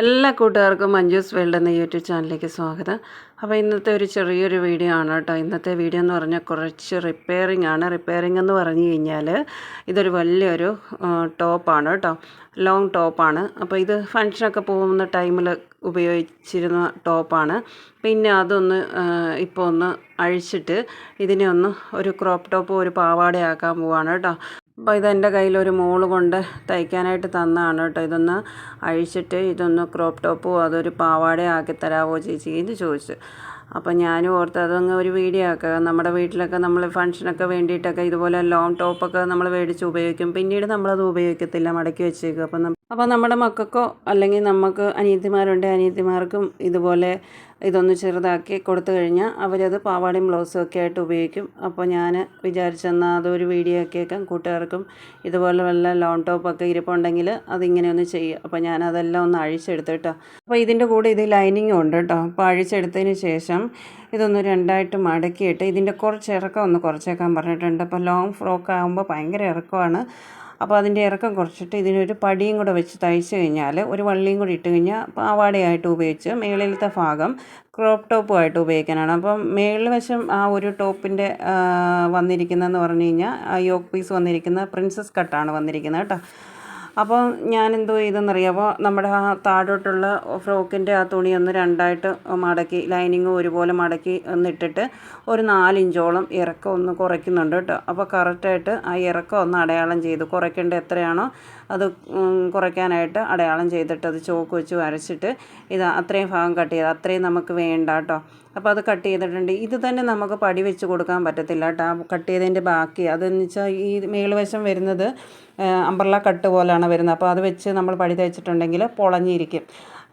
എല്ലാ കൂട്ടുകാർക്കും മഞ്ജൂസ് വേൾഡ് എന്ന യൂട്യൂബ് ചാനലിലേക്ക് സ്വാഗതം. അപ്പോൾ ഇന്നത്തെ ഒരു ചെറിയൊരു വീഡിയോ ആണ് കേട്ടോ. ഇന്നത്തെ വീഡിയോ എന്ന് പറഞ്ഞാൽ കുറച്ച് റിപ്പയറിംഗ് ആണ്. റിപ്പയറിംഗ് എന്ന് പറഞ്ഞു കഴിഞ്ഞാൽ ഇതൊരു വലിയൊരു ടോപ്പാണ് കേട്ടോ. ലോങ് ടോപ്പാണ് അപ്പോൾ ഇത് ഫങ്ഷനൊക്കെ പോകുന്ന ടൈമിൽ ഉപയോഗിച്ചിരുന്ന ടോപ്പാണ് പിന്നെ അതൊന്ന് ഇപ്പോൾ ഒന്ന് അഴിച്ചിട്ട് ഇതിനെ ഒന്ന് ഒരു ക്രോപ്പ് ടോപ്പ് ഒരു പാവാടയാക്കാൻ പോവാണ് കേട്ടോ. അപ്പോൾ ഇതെന്റെ കയ്യിലൊരു മോൾ കൊണ്ട് തയ്ക്കാനായിട്ട് തന്നതാണ് കേട്ടോ. ഇതൊന്ന് അഴിച്ചിട്ട് ഇതൊന്ന് ക്രോപ്പ് ടോപ്പോ അതൊരു പാവാട ആക്കി തരാമോ ചേച്ചി എന്ന് ചോദിച്ചു. അപ്പോൾ ഞാനും ഓർത്ത് അതങ്ങ് ഒരു വീഡിയോ ആക്കുക. നമ്മുടെ വീട്ടിലൊക്കെ നമ്മൾ ഫങ്ഷനൊക്കെ വേണ്ടിയിട്ടൊക്കെ ഇതുപോലെ ലോങ് ടോപ്പൊക്കെ നമ്മൾ മേടിച്ച് ഉപയോഗിക്കും. പിന്നീട് നമ്മളത് ഉപയോഗിക്കത്തില്ല. മടക്കി വെച്ചേക്കും. അപ്പം അപ്പോൾ നമ്മുടെ മക്കൾക്കോ അല്ലെങ്കിൽ നമുക്ക് അനിയത്തിമാരുണ്ട് അനിയത്തിമാർക്കും ഇതുപോലെ ഇതൊന്ന് ചെറുതാക്കി കൊടുത്തു കഴിഞ്ഞാൽ അവരത് പാവാടയും ബ്ലൗസും ഒക്കെ ആയിട്ട് ഉപയോഗിക്കും. അപ്പോൾ ഞാൻ വിചാരിച്ചെന്നാൽ അതൊരു വീഡിയോ ഒക്കെ ആക്കാം കൂട്ടുകാർക്കും ഇതുപോലെ വല്ല ലോൺ ടോപ്പൊക്കെ ഇരിപ്പുണ്ടെങ്കിൽ അതിങ്ങനെ ഒന്ന് ചെയ്യുക അപ്പോൾ ഞാൻ അതെല്ലാം ഒന്ന് അഴിച്ചെടുത്തു കേട്ടോ. അപ്പോൾ ഇതിന്റെ കൂടെ ഇത് ലൈനിങ്ങും ഉണ്ട് കേട്ടോ. അപ്പോൾ അഴിച്ചെടുത്തതിന് ശേഷം ഇതൊന്ന് രണ്ടായിട്ട് മടക്കിയിട്ട് ഇതിന്റെ കുറച്ച് ഇറക്കം ഒന്ന് കുറച്ചേക്കാൻ പറഞ്ഞിട്ടുണ്ട്. അപ്പോൾ ലോങ് ഫ്രോക്ക് ആകുമ്പോൾ ഭയങ്കര ഇറക്കമാണ്. അപ്പോൾ അതിന്റെ ഇറക്കം കുറച്ചിട്ട് ഇതിനൊരു പടിയും കൂടെ വെച്ച് തയ്ച്ച് കഴിഞ്ഞാൽ ഒരു വള്ളിയും കൂടി ഇട്ട് കഴിഞ്ഞാൽ പാവാടയായിട്ട് ഉപയോഗിച്ച് മേളിലത്തെ ഭാഗം ക്രോപ്പ് ടോപ്പുമായിട്ട് ഉപയോഗിക്കാനാണ്. അപ്പം മേളിൽ വശം ആ ഒരു ടോപ്പിന്റെ വന്നിരിക്കുന്നതെന്ന് പറഞ്ഞു കഴിഞ്ഞാൽ യോക്ക് പീസ് വന്നിരിക്കുന്ന പ്രിൻസസ് കട്ടാണ് വന്നിരിക്കുന്നത് കേട്ടോ. അപ്പോൾ ഞാൻ എന്തോ ചെയ്തെന്നറിയാമോ നമ്മുടെ ആ താഴോട്ടുള്ള ഫ്രോക്കിന്റെ ആ തുണി ഒന്ന് രണ്ടായിട്ട് മടക്കി ലൈനിങ് ഒരുപോലെ മടക്കി ഒന്നിട്ടിട്ട് ഒരു നാലിഞ്ചോളം ഇറക്കം ഒന്ന് കുറയ്ക്കുന്നുണ്ട് കേട്ടോ. അപ്പോൾ കറക്റ്റായിട്ട് ആ ഇറക്കം ഒന്ന് അടയാളം ചെയ്തു. കുറയ്ക്കേണ്ട എത്രയാണോ അത് കുറയ്ക്കാനായിട്ട് അടയാളം ചെയ്തിട്ട് അത് ചോക്ക് വെച്ച് വരച്ചിട്ട് ഇത് അത്രയും ഭാഗം കട്ട് ചെയ്ത് അത്രയും നമുക്ക് വേണ്ട കേട്ടോ. അപ്പോൾ അത് കട്ട് ചെയ്തിട്ടുണ്ട്. ഇത് തന്നെ നമുക്ക് പടി വെച്ച് കൊടുക്കാൻ പറ്റത്തില്ല കേട്ടോ. കട്ട് ചെയ്തതിന്റെ ബാക്കി. അതെന്ന് വെച്ചാൽ ഈ മേളുവശം വരുന്നത് അമ്പർല കട്ട് പോലെയാണ് വരുന്നത്. അപ്പോൾ അത് വെച്ച് നമ്മൾ പടി തയ്ച്ചിട്ടുണ്ടെങ്കിൽ പൊളഞ്ഞിരിക്കും.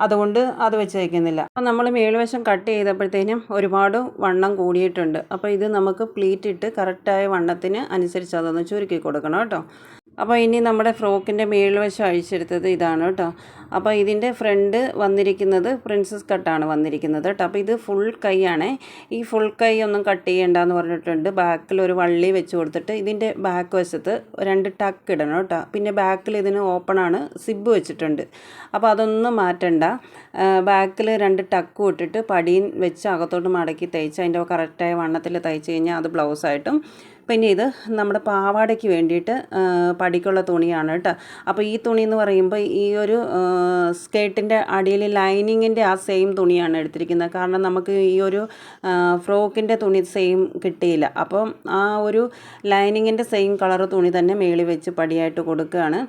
അതുകൊണ്ട് അത് വെച്ച് തയ്ക്കുന്നില്ല അപ്പോൾ നമ്മൾ മേൽവശം കട്ട് ചെയ്തപ്പോഴത്തേനും ഒരുപാട് വണ്ണം കൂടിയിട്ടുണ്ട്. അപ്പോൾ ഇത് നമുക്ക് പ്ലീറ്റ് ഇട്ട് കറക്റ്റായ വണ്ണത്തിന് അനുസരിച്ച് അതൊന്ന് ചുരുക്കി കൊടുക്കണം കേട്ടോ. അപ്പോൾ ഇനി നമ്മുടെ ഫ്രോക്കിന്റെ മേൽവശം അഴിച്ചെടുത്തത് ഇതാണ് കേട്ടോ. അപ്പോൾ ഇതിന്റെ ഫ്രണ്ട് വന്നിരിക്കുന്നത് പ്രിൻസസ് കട്ടാണ് വന്നിരിക്കുന്നത് കേട്ടോ അപ്പോൾ ഇത് ഫുൾ കൈയാണേ ഈ ഫുൾ കൈ ഒന്നും കട്ട് ചെയ്യേണ്ടെന്ന് പറഞ്ഞിട്ടുണ്ട്. ബാക്കിൽ ഒരു വള്ളി വെച്ച് കൊടുത്തിട്ട് ഇതിന്റെ ബാക്ക് വശത്ത് രണ്ട് ടക്ക് ഇടണം കേട്ടോ പിന്നെ ബാക്കിൽ ഇതിന് ഓപ്പണാണ് സിബ് വെച്ചിട്ടുണ്ട്. അപ്പോൾ അതൊന്നും മാറ്റണ്ട. ബാക്കിൽ രണ്ട് ടക്ക് ഇട്ടിട്ട് പടിയും വെച്ച് അകത്തോട്ട് മടക്കി തയ്ച്ച് അതിന്റെ കറക്റ്റായ വണ്ണത്തിൽ തയ്ച്ച് കഴിഞ്ഞാൽ അത് ബ്ലൗസായിട്ടും പിന്നെ ഇത് നമ്മുടെ പാവാടയ്ക്ക് വേണ്ടിയിട്ട് പടിക്കുള്ള തുണിയാണ് കേട്ടോ. അപ്പോൾ ഈ തുണി എന്ന് പറയുമ്പോൾ ഈ ഒരു സ്കേർട്ടിന്റെ അടിയിൽ ലൈനിങ്ങിന്റെ ആ സെയിം തുണിയാണ് എടുത്തിരിക്കുന്നത്. കാരണം നമുക്ക് ഈ ഒരു ഫ്രോക്കിന്റെ തുണി സെയിം കിട്ടിയില്ല. അപ്പം ആ ഒരു ലൈനിങ്ങിന്റെ സെയിം കളർ തുണി തന്നെ മേളിൽ വെച്ച് പടിയായിട്ട് കൊടുക്കുകയാണ്.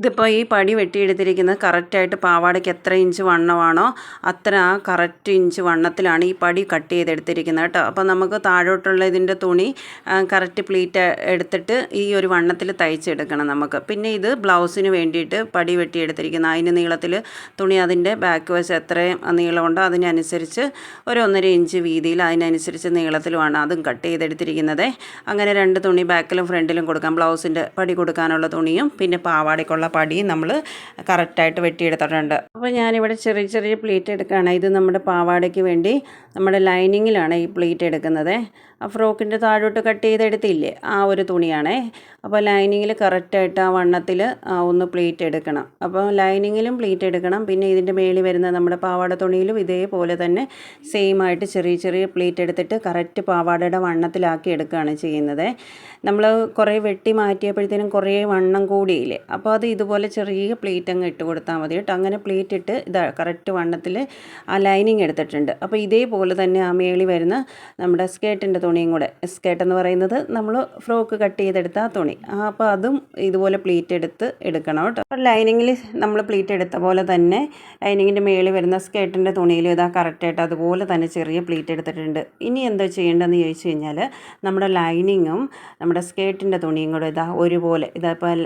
ഇതിപ്പോൾ ഈ പടി വെട്ടിയെടുത്തിരിക്കുന്നത് കറക്റ്റായിട്ട് പാവാടയ്ക്ക് എത്ര ഇഞ്ച് വണ്ണമാണോ അത്ര ആ കറക്റ്റ് ഇഞ്ച് വണ്ണത്തിലാണ് ഈ പടി കട്ട് ചെയ്തെടുത്തിരിക്കുന്നത് കേട്ടോ. അപ്പോൾ നമുക്ക് താഴോട്ടുള്ള ഇതിന്റെ തുണി കറക്റ്റ് പ്ലീറ്റ് എടുത്തിട്ട് ഈ ഒരു വണ്ണത്തിൽ തയ്ച്ചെടുക്കണം നമുക്ക്. പിന്നെ ഇത് ബ്ലൗസിന് വേണ്ടിയിട്ട് പടി വെട്ടിയെടുത്തിരിക്കുന്നത്. അതിന് നീളത്തിൽ തുണി അതിന്റെ ബാക്ക് വശം എത്രയും നീളമുണ്ടോ അതിനനുസരിച്ച് ഒരു ഒന്നര ഇഞ്ച് വീതിയിൽ അതിനനുസരിച്ച് നീളത്തിലുമാണ് അതും കട്ട് ചെയ്തെടുത്തിരിക്കുന്നത്. അങ്ങനെ രണ്ട് തുണി ബാക്കിലും ഫ്രണ്ടിലും കൊടുക്കാം. ബ്ലൗസിന്റെ പടി കൊടുക്കാനുള്ള തുണിയും പിന്നെ പാവാടയ്ക്കുള്ള പടിയും നമ്മൾ കറക്റ്റായിട്ട് വെട്ടിയെടുത്തിട്ടുണ്ട്. അപ്പോൾ ഞാനിവിടെ ചെറിയ ചെറിയ പ്ലീറ്റ് എടുക്കുകയാണ്. ഇത് നമ്മുടെ പാവാടയ്ക്ക് വേണ്ടി നമ്മുടെ ലൈനിങ്ങിലാണ് ഈ പ്ലീറ്റ് എടുക്കുന്നത്. ആ ഫ്രോക്കിന്റെ താഴോട്ട് കട്ട് ചെയ്തെടുത്തില്ലേ? ആ ഒരു തുണിയാണേ. അപ്പോൾ ലൈനിങ്ങിൽ കറക്റ്റായിട്ട് ആ വണ്ണത്തിൽ ഒന്ന് പ്ലീറ്റ് എടുക്കണം. അപ്പോൾ ലൈനിങ്ങിലും പ്ലീറ്റ് എടുക്കണം. പിന്നെ ഇതിന്റെ മേളിൽ വരുന്ന നമ്മുടെ പാവാട തുണിയിലും ഇതേപോലെ തന്നെ സെയിം ആയിട്ട് ചെറിയ ചെറിയ പ്ലീറ്റ് എടുത്തിട്ട് കറക്റ്റ് പാവാടയുടെ വണ്ണത്തിലാക്കി എടുക്കുകയാണ് ചെയ്യുന്നത്. നമ്മൾ കുറേ വെട്ടി മാറ്റിയപ്പോഴത്തേനും കുറേ വണ്ണം കൂടിയില്ലേ? അപ്പോൾ അത് ഇതുപോലെ ചെറിയ പ്ലീറ്റ് അങ്ങ് ഇട്ട് കൊടുത്താൽ മതി കേട്ടോ. അങ്ങനെ പ്ലീറ്റ് ഇട്ട് ഇതാ കറക്റ്റ് വണ്ണത്തിൽ ആ ലൈനിങ് എടുത്തിട്ടുണ്ട്. അപ്പോൾ ഇതേപോലെ തന്നെ ആ മേളി വരുന്ന നമ്മുടെ സ്കേട്ടിന്റെ തുണിയും കൂടെ. സ്കേട്ട് എന്ന് പറയുന്നത് നമ്മൾ ഫ്രോക്ക് കട്ട് ചെയ്തെടുത്ത ആ തുണി. അപ്പോൾ അതും ഇതുപോലെ പ്ലീറ്റ് എടുത്ത് എടുക്കണം കേട്ടോ. അപ്പോൾ ലൈനിങ്ങിൽ നമ്മൾ പ്ലീറ്റ് എടുത്ത പോലെ തന്നെ ലൈനിങ്ങിന്റെ മേളിൽ വരുന്ന സ്കേട്ടിന്റെ തുണിയിലും ഇതാ കറക്റ്റായിട്ട് അതുപോലെ തന്നെ ചെറിയ പ്ലീറ്റ് എടുത്തിട്ടുണ്ട്. ഇനി എന്താ ചെയ്യേണ്ടതെന്ന് ചോദിച്ചു കഴിഞ്ഞാൽ നമ്മുടെ ലൈനിങ്ങും നമ്മുടെ സ്കേട്ടിന്റെ തുണിയും കൂടെ ഇതാ ഒരുപോലെ ഇതാ ഇപ്പോൾ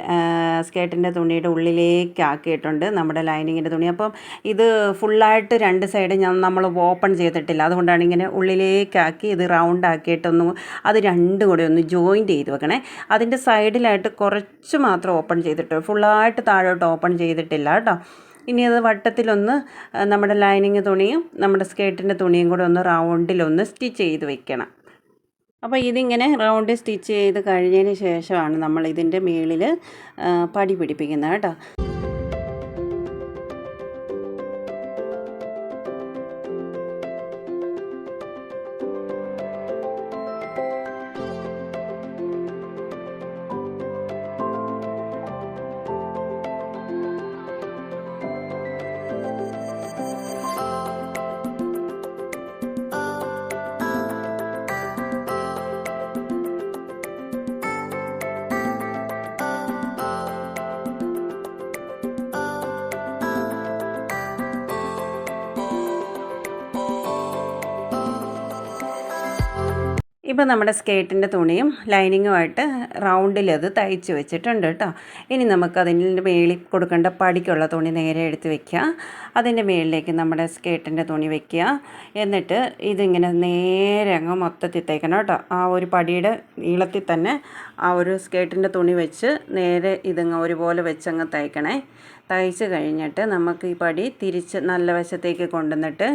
സ്കേട്ടിന്റെ തുണിയുടെ ഉള്ളിലേക്ക് ആക്കിയിട്ടുണ്ട് നമ്മുടെ ലൈനിങ്ങിന്റെ തുണി. അപ്പം ഇത് ഫുള്ളായിട്ട് രണ്ട് സൈഡ് ഞാൻ നമ്മൾ ഓപ്പൺ ചെയ്തിട്ടില്ല. അതുകൊണ്ടാണ് ഇങ്ങനെ ഉള്ളിലേക്കാക്കി ഇത് റൗണ്ട് ആക്കിയിട്ടൊന്ന് അത് രണ്ടും കൂടെ ഒന്ന് ജോയിന്റ് ചെയ്ത് വെക്കണേ. അതിന്റെ സൈഡിലായിട്ട് കുറച്ച് മാത്രം ഓപ്പൺ ചെയ്തിട്ട് ഫുള്ളായിട്ട് താഴോട്ട് ഓപ്പൺ ചെയ്തിട്ടില്ല കേട്ടോ. ഇനി അത് വട്ടത്തിലൊന്ന് നമ്മുടെ ലൈനിങ് തുണിയും നമ്മുടെ സ്കേർട്ടിന്റെ തുണിയും കൂടെ ഒന്ന് റൗണ്ടിലൊന്ന് സ്റ്റിച്ച് ചെയ്ത് വെക്കണം. അപ്പോൾ ഇതിങ്ങനെ റൗണ്ട് സ്റ്റിച്ച് ചെയ്ത് കഴിഞ്ഞതിന് ശേഷമാണ് നമ്മൾ ഇതിന്റെ മേളിൽ പടി പിടിപ്പിക്കുന്നത് കേട്ടോ. ഇപ്പം നമ്മുടെ സ്കേർട്ടിന്റെ തുണിയും ലൈനിങ്ങുമായിട്ട് റൗണ്ടിൽ അത് തയ്ച്ച് വെച്ചിട്ടുണ്ട് കേട്ടോ. ഇനി നമുക്ക് അതിന്റെ മേളിൽ കൊടുക്കേണ്ട പടിക്കുള്ള തുണി നേരെ എടുത്ത് വെക്കുക. അതിന്റെ മേളിലേക്ക് നമ്മുടെ സ്കേർട്ടിന്റെ തുണി വെക്കുക. എന്നിട്ട് ഇതിങ്ങനെ നേരെ അങ്ങ് മൊത്തത്തിൽ തയ്ക്കണം കേട്ടോ. ആ ഒരു പടിയുടെ നീളത്തിൽ തന്നെ ആ ഒരു സ്കേർട്ടിന്റെ തുണി വെച്ച് നേരെ ഇതിങ്ങ് ഒരുപോലെ വെച്ചങ്ങ് തയ്ക്കണേ. തയ്ച്ച് കഴിഞ്ഞിട്ട് നമുക്ക് ഈ പടി തിരിച്ച് നല്ല വശത്തേക്ക് കൊണ്ടുവന്നിട്ട്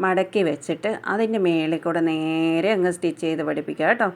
മടക്കി വെച്ചിട്ട് അതിന്റെ മേളിൽ കൂടെ നേരെ അങ്ങ് സ്റ്റിച്ച് ചെയ്ത് പഠിപ്പിക്കുക കേട്ടോ.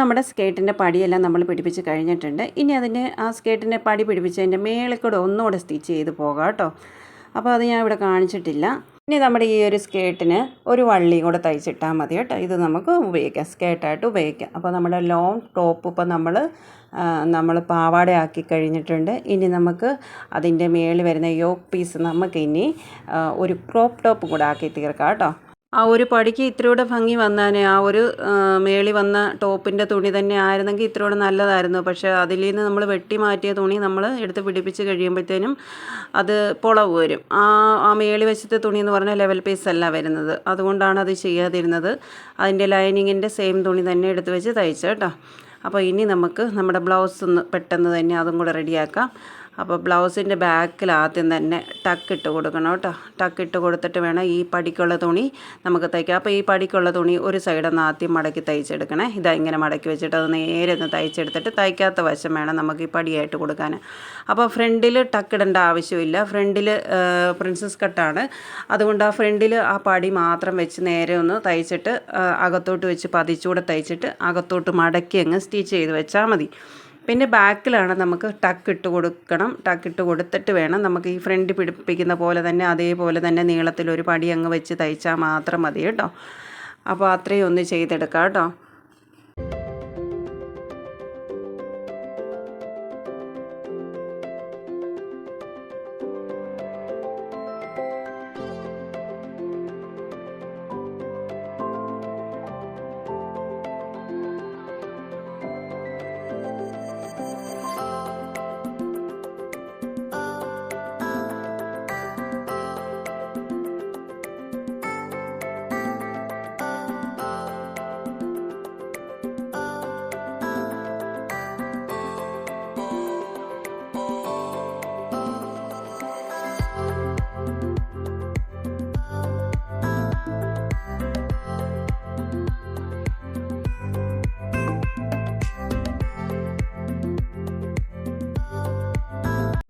നമ്മുടെ സ്കേട്ടിന്റെ പടിയെല്ലാം നമ്മൾ പിടിപ്പിച്ച് കഴിഞ്ഞിട്ടുണ്ട്. ഇനി അതിന്റെ ആ സ്കേട്ടിന്റെ പടി പിടിപ്പിച്ചതിന്റെ മേളിൽ കൂടെ ഒന്നുകൂടെ സ്റ്റിച്ച് ചെയ്ത് പോകാം കേട്ടോ. അപ്പോൾ അത് ഞാൻ ഇവിടെ കാണിച്ചിട്ടില്ല. ഇനി നമ്മുടെ ഈ ഒരു സ്കേട്ടിന് ഒരു വള്ളിയും കൂടെ തയ്ച്ചിട്ടാൽ മതി കേട്ടോ. ഇത് നമുക്ക് ഉപയോഗിക്കാം സ്കേട്ടായിട്ട് ഉപയോഗിക്കാം. അപ്പോൾ നമ്മുടെ ലോങ് ടോപ്പ് ഇപ്പോൾ നമ്മൾ നമ്മൾ പാവാടയാക്കി കഴിഞ്ഞിട്ടുണ്ട്. ഇനി നമുക്ക് അതിന്റെ മേളിൽ വരുന്ന യോക്ക് പീസ് നമുക്ക് ഇനി ഒരു ക്രോപ്പ് ടോപ്പ് കൂടെ ആക്കി തീർക്കാം കേട്ടോ. ആ ഒരു പടിക്ക് ഇത്തിരിയൂടെ ഭംഗി വന്നാനേ ആ ഒരു മേളി വന്ന ടോപ്പിന്റെ തുണി തന്നെ ആയിരുന്നെങ്കിൽ ഇത്തിരിയൂടെ നല്ലതായിരുന്നു. പക്ഷേ അതിൽ നിന്ന് നമ്മൾ വെട്ടി മാറ്റിയ തുണി നമ്മൾ എടുത്ത് പിടിപ്പിച്ച് കഴിയുമ്പോഴത്തേനും അത് പൊളവ് വരും. ആ ആ മേളി വശത്തെ തുണി എന്ന് പറഞ്ഞാൽ ലെവൽ പീസ് അല്ല വരുന്നത്. അതുകൊണ്ടാണ് അത് ചെയ്യാതിരുന്നത്. അതിന്റെ ലൈനിങ്ങിന്റെ സെയിം തുണി തന്നെ എടുത്ത് വെച്ച് തയ്ച്ചു കേട്ടോ അപ്പോൾ ഇനി നമുക്ക് നമ്മുടെ ബ്ലൗസ് ഒന്ന് പെട്ടെന്ന് തന്നെ അതും കൂടെ റെഡിയാക്കാം. അപ്പോൾ ബ്ലൗസിന്റെ ബാക്കിൽ ആദ്യം തന്നെ ടക്കിട്ട് കൊടുക്കണം കേട്ടോ. ടക്കിട്ട് കൊടുത്തിട്ട് വേണം ഈ പടിക്കുള്ള തുണി നമുക്ക് തയ്ക്കാം. അപ്പോൾ ഈ പടിക്കുള്ള തുണി ഒരു സൈഡൊന്ന് ആദ്യം മടക്കി തയ്ച്ചെടുക്കണേ. ഇതാ ഇങ്ങനെ മടക്കി വെച്ചിട്ട് അത് നേരെ ഒന്ന് തയ്ച്ചെടുത്തിട്ട് തയ്ക്കാത്ത വശം വേണം നമുക്ക് ഈ പടിയായിട്ട് കൊടുക്കാൻ അപ്പോൾ ഫ്രണ്ടിൽ ടക്കിടേണ്ട ആവശ്യമില്ല. ഫ്രണ്ടിൽ പ്രിൻസസ് കട്ടാണ് അതുകൊണ്ട് ആ ഫ്രണ്ടിൽ ആ പടി മാത്രം വെച്ച് നേരെ ഒന്ന് തയ്ച്ചിട്ട് അകത്തോട്ട് വെച്ച് പതിച്ചുകൂടെ തയ്ച്ചിട്ട് അകത്തോട്ട് മടക്കി അങ്ങ് സ്റ്റിച്ച് ചെയ്ത് വെച്ചാൽ മതി. പിന്നെ ബാക്കിലാണ് നമുക്ക് ടക്ക് ഇട്ട് കൊടുക്കണം. ടക്ക് ഇട്ട് കൊടുത്തിട്ട് വേണം നമുക്ക് ഈ ഫ്രണ്ട് പിടിപ്പിക്കുന്ന പോലെ തന്നെ അതേപോലെ തന്നെ നീളത്തിലൊരു പടി അങ്ങ് വെച്ച് തയ്ച്ചാൽ മാത്രം മതി കേട്ടോ. അപ്പോൾ അത്രയും ഒന്ന് ചെയ്തെടുക്കാം കേട്ടോ.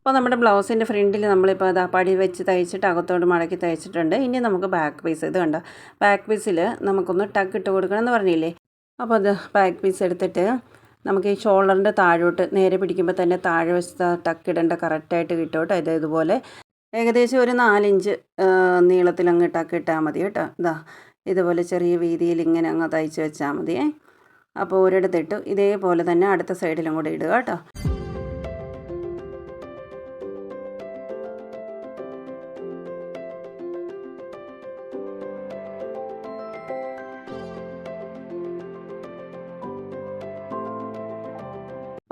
അപ്പോൾ നമ്മുടെ ബ്ലൗസിന്റെ ഫ്രണ്ടിൽ നമ്മളിപ്പോൾ അത് പടി വെച്ച് തയ്ച്ചിട്ട് അകത്തോട്ട് മടക്കി തയ്ച്ചിട്ടുണ്ട്. ഇനി നമുക്ക് ബാക്ക് പീസ് ഇത് കണ്ടോ? ബാക്ക് പീസിൽ നമുക്കൊന്ന് ടക്ക് ഇട്ട് കൊടുക്കണം എന്ന് പറഞ്ഞില്ലേ? അപ്പോൾ അത് ബാക്ക് പീസ് എടുത്തിട്ട് നമുക്ക് ഈ ഷോൾഡറിന്റെ താഴോട്ട് നേരെ പിടിക്കുമ്പോൾ തന്നെ താഴെ വെച്ച് ടക്ക് ഇടേണ്ട കറക്റ്റായിട്ട് കിട്ടും കേട്ടോ. ഇത് ഇതുപോലെ ഏകദേശം ഒരു നാലിഞ്ച് നീളത്തിൽ അങ്ങ് ടക്ക് ഇട്ടാൽ മതി കേട്ടോ. ഇതാ ഇതുപോലെ ചെറിയ വീതിയിൽ ഇങ്ങനെ അങ്ങ് തയ്ച്ച് വെച്ചാൽ മതിയേ. അപ്പോൾ ഒരിടത്തിട്ട് ഇതേപോലെ തന്നെ അടുത്ത സൈഡിലും കൂടെ ഇടുക കേട്ടോ.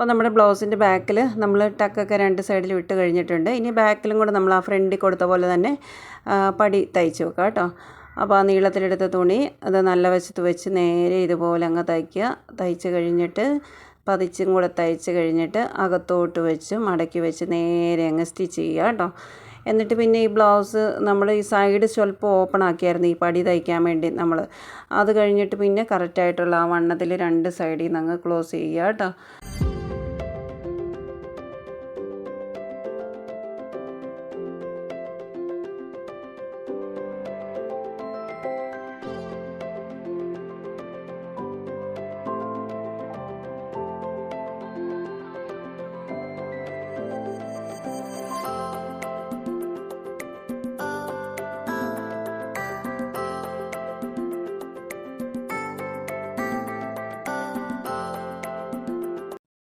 അപ്പോൾ നമ്മുടെ ബ്ലൗസിന്റെ ബാക്കിൽ നമ്മൾ ടക്കൊക്കെ രണ്ട് സൈഡിൽ വിട്ട് കഴിഞ്ഞിട്ടുണ്ട്. ഇനി ബാക്കിലും കൂടെ നമ്മൾ ആ ഫ്രണ്ടിൽ കൊടുത്ത പോലെ തന്നെ പടി തയ്ച്ച് വെക്കാം കേട്ടോ. അപ്പോൾ ആ നീളത്തിലെടുത്ത തുണി അത് നല്ല വശത്ത് വെച്ച് നേരെ ഇതുപോലെ അങ്ങ് തയ്ക്കുക. തയ്ച്ച് കഴിഞ്ഞിട്ട് പതിച്ചും കൂടെ തയ്ച്ച് കഴിഞ്ഞിട്ട് അകത്തോട്ട് വെച്ച് മടക്കി വെച്ച് നേരെ അങ്ങ് സ്റ്റിച്ച് ചെയ്യുക കേട്ടോ. എന്നിട്ട് പിന്നെ ഈ ബ്ലൗസ് നമ്മൾ ഈ സൈഡ് സ്വല്പം ഓപ്പൺ ആക്കിയായിരുന്നു ഈ പടി തയ്ക്കാൻ വേണ്ടി നമ്മൾ. അത് കഴിഞ്ഞിട്ട് പിന്നെ കറക്റ്റായിട്ടുള്ള ആ വണ്ണത്തിൽ രണ്ട് സൈഡിൽ നിന്ന് അങ്ങ് ക്ലോസ് ചെയ്യുക കേട്ടോ.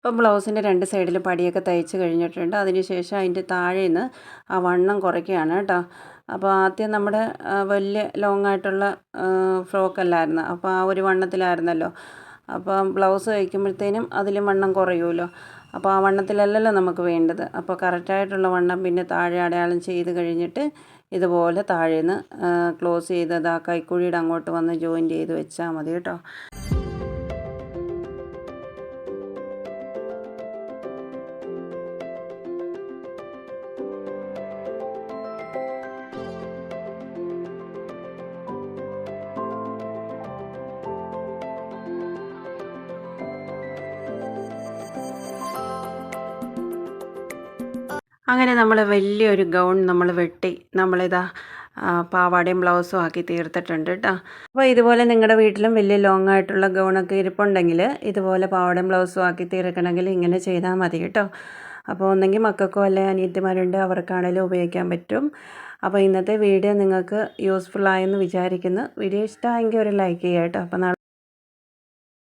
ഇപ്പം ബ്ലൗസിന്റെ രണ്ട് സൈഡിലും പടിയൊക്കെ തയ്ച്ച് കഴിഞ്ഞിട്ടുണ്ട്. അതിനുശേഷം അതിന്റെ താഴെ നിന്ന് ആ വണ്ണം കുറയ്ക്കുകയാണ് കേട്ടോ. അപ്പോൾ ആദ്യം നമ്മുടെ വലിയ ലോങ് ആയിട്ടുള്ള ഫ്രോക്കല്ലായിരുന്നു അപ്പോൾ ആ ഒരു വണ്ണത്തിലായിരുന്നല്ലോ. അപ്പം ബ്ലൗസ് തയ്ക്കുമ്പോഴത്തേനും അതിലും വണ്ണം കുറയുമല്ലോ. അപ്പോൾ ആ വണ്ണത്തിലല്ലല്ലോ നമുക്ക് വേണ്ടത്. അപ്പോൾ കറക്റ്റായിട്ടുള്ള വണ്ണം പിന്നെ താഴെ അടയാളം ചെയ്ത് കഴിഞ്ഞിട്ട് ഇതുപോലെ താഴേന്ന് ക്ലോസ് ചെയ്ത് അത് ആ കൈക്കുഴിയുടെ അങ്ങോട്ട് വന്ന് ജോയിൻ ചെയ്ത് വെച്ചാൽ മതി കേട്ടോ. അങ്ങനെ നമ്മൾ വലിയൊരു ഗൗൺ നമ്മൾ വെട്ടി നമ്മളിതാ പാവാടയും ബ്ലൗസും ആക്കി തീർത്തിട്ടുണ്ട് കേട്ടോ അപ്പോൾ ഇതുപോലെ നിങ്ങളുടെ വീട്ടിലും വലിയ ലോങ് ആയിട്ടുള്ള ഗൗണൊക്കെ ഇരിപ്പുണ്ടെങ്കിൽ ഇതുപോലെ പാവാടയും ബ്ലൗസും ആക്കി തീർക്കണമെങ്കിൽ ഇങ്ങനെ ചെയ്താൽ മതി കേട്ടോ അപ്പോൾ ഒന്നെങ്കിൽ മക്കൾക്കോ അല്ലെ അനിയത്തിമാരുണ്ട് അവർക്കാണെങ്കിലും ഉപയോഗിക്കാൻ പറ്റും. അപ്പോൾ ഇന്നത്തെ വീഡിയോ നിങ്ങൾക്ക് യൂസ്ഫുൾ ആയെന്ന് വിചാരിക്കുന്നു. വീഡിയോ ഇഷ്ടമായെങ്കിൽ ഒരു ലൈക്ക് ചെയ്യാം കേട്ടോ അപ്പോൾ